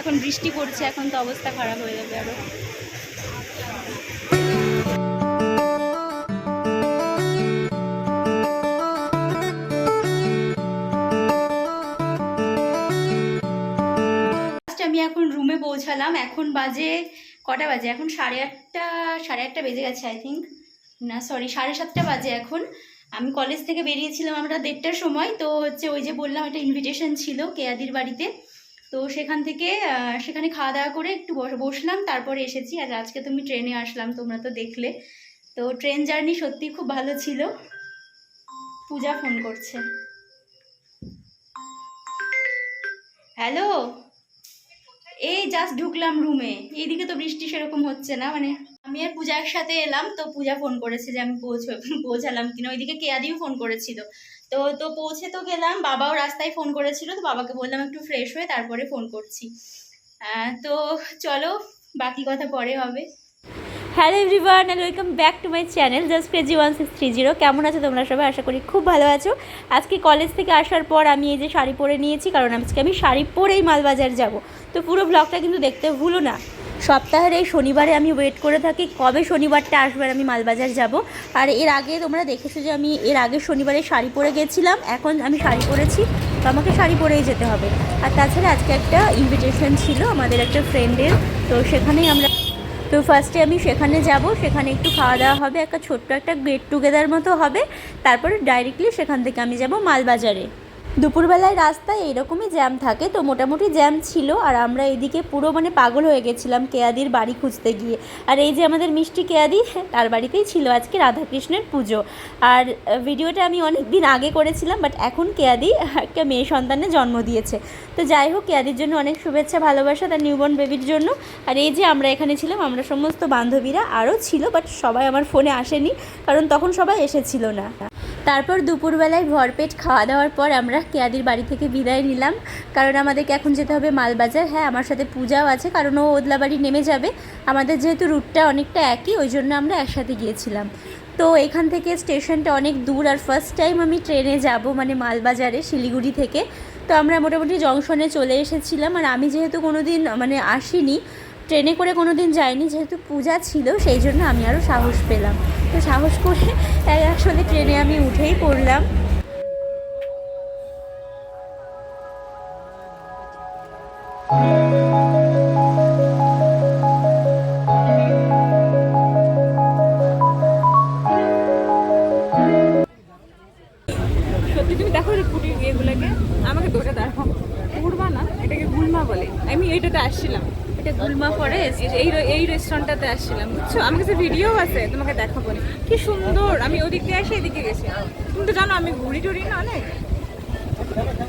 এখন বৃষ্টি পড়ছে, এখন তো অবস্থা খারাপ হয়ে যাবে আরও। আমি এখন রুমে পৌঁছালাম, এখন বাজে কটা বাজে? এখন সাড়ে আটটা সাড়ে আটটা বেজে গেছে আই থিঙ্ক না সরি সাড়ে সাতটা বাজে এখন। আমি কলেজ থেকে বেরিয়েছিলাম আমরা দেড়টার সময়, তো হচ্ছে ওই যে বললাম একটা ইনভিটেশন ছিল, কেয়াদির বাড়িতে। তো সেখান থেকে সেখানে খাওয়া দাওয়া করে একটু বসলাম, তারপরে এসেছি। আর আজকে তুমি ট্রেনে আসলাম, তোমরা তো দেখলে। তো ট্রেন জার্নি সত্যি খুব ভালো ছিল। পূজা ফোন করছে। হ্যালো? এই জাস্ট ঢুকলাম রুমে এইদিকে তো বৃষ্টি সেরকম হচ্ছে না মানে আমি আর পূজার সাথে এলাম, তো পূজা ফোন করেছে যে আমি পৌঁছ, পৌঁছালাম কিনা। ওইদিকে কেয়াদিও ফোন করেছিল। তো তো পৌঁছে তো গেলাম। বাবাও রাস্তায় ফোন করেছিল, তো বাবাকে বললাম একটু ফ্রেশ হয়ে তারপরে ফোন করছি। তো চলো, বাকি কথা পরে হবে। Hello everyone and welcome back to my channel just crazy one six three zero কেমন আছো তোমরা সবাই? আশা করি খুব ভালো আছো। আজকে কলেজ থেকে আসার পর আমি এই যে শাড়ি পরে নিয়েছি, কারণ আজকে আমি শাড়ি পরেই মালবাজার যাব। তো পুরো ব্লগটা কিন্তু দেখতে ভুলো না। সপ্তাহের এই শনিবারে আমি ওয়েট করে থাকি, কবে শনিবারটা আসবে আমি মালবাজার যাব। আর এর আগে তোমরা দেখেছ যে আমি এর আগে শনিবারে শাড়ি পরে গেছিলাম, এখন আমি শাড়ি পরেছি, তো আমাকে শাড়ি পরেই যেতে হবে। আর তাছাড়া আজকে একটা ইনভিটেশন ছিল আমাদের একটা ফ্রেন্ডের তো সেখানেই আমরা তো ফার্স্টে আমি সেখানে যাব, সেখানে একটু খাওয়া দাওয়া হবে, একটা ছোট্ট একটা গেট টুগেদার মতো হবে, তারপরে ডাইরেক্টলি সেখান থেকে আমি যাব মালবাজারে। দুপুরবেলায় রাস্তায় এইরকমই জ্যাম থাকে, তো মোটামুটি জ্যাম ছিল। আর আমরা এদিকে পুরো মানে পাগল হয়ে গেছিলাম কেয়াদির বাড়ি খুঁজতে গিয়ে। আর এই যে আমাদের মিষ্টি কেয়াদি, তার বাড়িতেই ছিল আজকে রাধাকৃষ্ণের পুজো। আর ভিডিওটা আমি অনেক দিন আগে করেছিলাম বাট এখন কেয়াদি একটা মেয়ে সন্তানের জন্ম দিয়েছে। তো যাই হোক, কেয়াদির জন্য অনেক শুভেচ্ছা, ভালোবাসা তার নিউবর্ন বেবির জন্য। আর এই যে আমরা এখানে ছিলাম, আমরা সমস্ত বান্ধবীরা আরও ছিল বাট সবাই আমার ফোনে আসেনি, কারণ তখন সবাই এসেছিল না। তারপর দুপুরবেলায় ভরপেট খাওয়া দাওয়ার পর আমরা কেয়াদির বাড়ি থেকে বিদায় নিলাম। কারণ আমাদেরকে এখন যেতে হবে মালবাজার। হ্যাঁ আমার সাথে পূজাও আছে, কারণ ও ওদলাবাড়ি নেমে যাবে। আমাদের যেহেতু রুটটা অনেকটা একই, ওই জন্য আমরা একসাথে গিয়েছিলাম। তো এখান থেকে স্টেশনটা অনেক দূর, আর ফার্স্ট টাইম আমি ট্রেনে যাব মানে মালবাজারে, শিলিগুড়ি থেকে। তো আমরা মোটামুটি জংশনে চলে এসেছিলাম, আর আমি যেহেতু কোনো দিন মানে আসিনি, ট্রেনে করে কোনো দিন যাইনি, যেহেতু পূজা ছিল, সেই জন্য আমি আরও সাহস পেলাম। তো সাহস করে তাই আসলে ট্রেনে আমি উঠেই পড়লাম। সত্যি, তুমি দেখো যে কুটির এগুলোকে আমাকে ধরে দেখো উড়বা না, এটাকে গুলমা বলে। আমি এটাতে আসছিলাম। এটা গুলমা ফরেস্ট এই- এই রেস্টুরেন্টটাতে আসছিলাম বুঝছ? আমার কাছে ভিডিও আছে তোমাকে দেখাবো নি। কি সুন্দর! আমি ওদিক দিয়ে এসে এদিকে গেছি। তুমি তো জানো আমি ঘুরি টুরি না অনেক?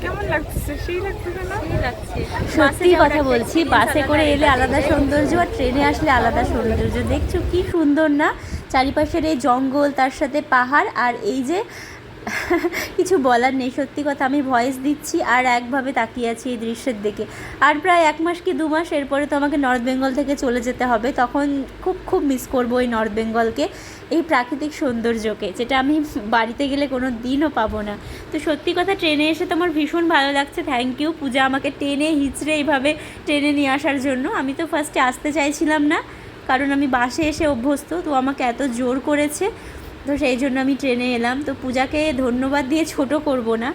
কেমন লাগছে? সেই লাগতেছে না লাগছে। সত্যি কথা বলছি বাসে করে এলে আলাদা সৌন্দর্য আর ট্রেনে আসলে আলাদা সৌন্দর্য। দেখছ কি সুন্দর না? চারিপাশের এই জঙ্গল তার সাথে পাহাড় আর এই যে কিছু বলার নেই, সত্যি কথা আমি ভয়েস দিচ্ছি আর একভাবে তাকিয়ে আছি এই দৃশ্যের দিকে। আর প্রায় এক মাস কি দু মাস এরপরে তো আমাকে নর্থ বেঙ্গল থেকে চলে যেতে হবে, তখন খুব খুব মিস করব এই নর্থ বেঙ্গলকে এই প্রাকৃতিক সৌন্দর্যকে, যেটা আমি বাড়িতে গেলে কোনো দিনও পাবো না। তো সত্যি কথা ট্রেনে এসে তো আমার ভীষণ ভালো লাগছে থ্যাংক ইউ পূজা আমাকে টেনে হিচড়ে এইভাবে ট্রেনে নিয়ে আসার জন্য। আমি তো ফার্স্টে আসতে চাইছিলাম না, কারণ আমি বাসে এসে অভ্যস্ত, তো আমাকে এত জোর করেছে। তো সেই জন্য আমি ট্রেনে এলাম। তো পূজাকে ধন্যবাদ দিয়ে ছোট করব না।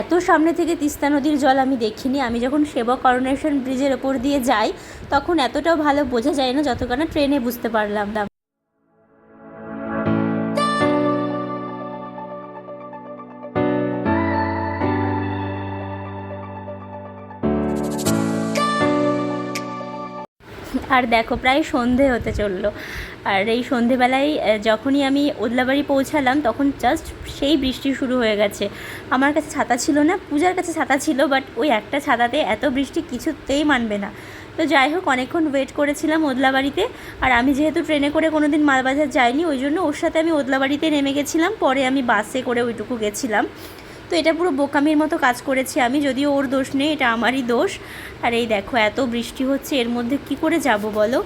এত সামনে থেকে তিস্তা নদীর জল আমি দেখিনি। আমি যখন সেবা করোনেশন ব্রিজের ওপর দিয়ে যাই, তখন এতটাও ভালো বোঝা যায় না যতক্ষণ ট্রেনে বুঝতে পারলাম আর দেখো প্রায় সন্ধে হতে চলল। আর এই সন্ধেবেলায় যখনই আমি ওদলাবাড়ি পৌঁছালাম, তখন জাস্ট সেই বৃষ্টি শুরু হয়ে গেছে। আমার কাছে ছাতা ছিল না, পূজার কাছে ছাতা ছিল বাট ওই একটা ছাতাতে এত বৃষ্টি কিছুতেই মানবে না। তো যাই হোক, অনেকক্ষণ ওয়েট করেছিলাম ওদলাবাড়িতে, আর আমি যেহেতু ট্রেনে করে কোনো দিন মালবাজার যাইনি, ওই জন্য ওর সাথে আমি ওদলাবাড়িতে নেমে গেছিলাম, পরে আমি বাসে করে ওইটুকু গেছিলাম। তো এটা পুরো বোকামির মতো কাজ করেছি আমি, যদিও ওর দোষ নেই, এটা আমারই দোষ। আর এই দেখো, এত বৃষ্টি হচ্ছে, এর মধ্যে কি করে যাব বলো?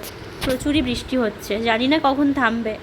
প্রচুরই বৃষ্টি হচ্ছে, জানি না কখন থামবে।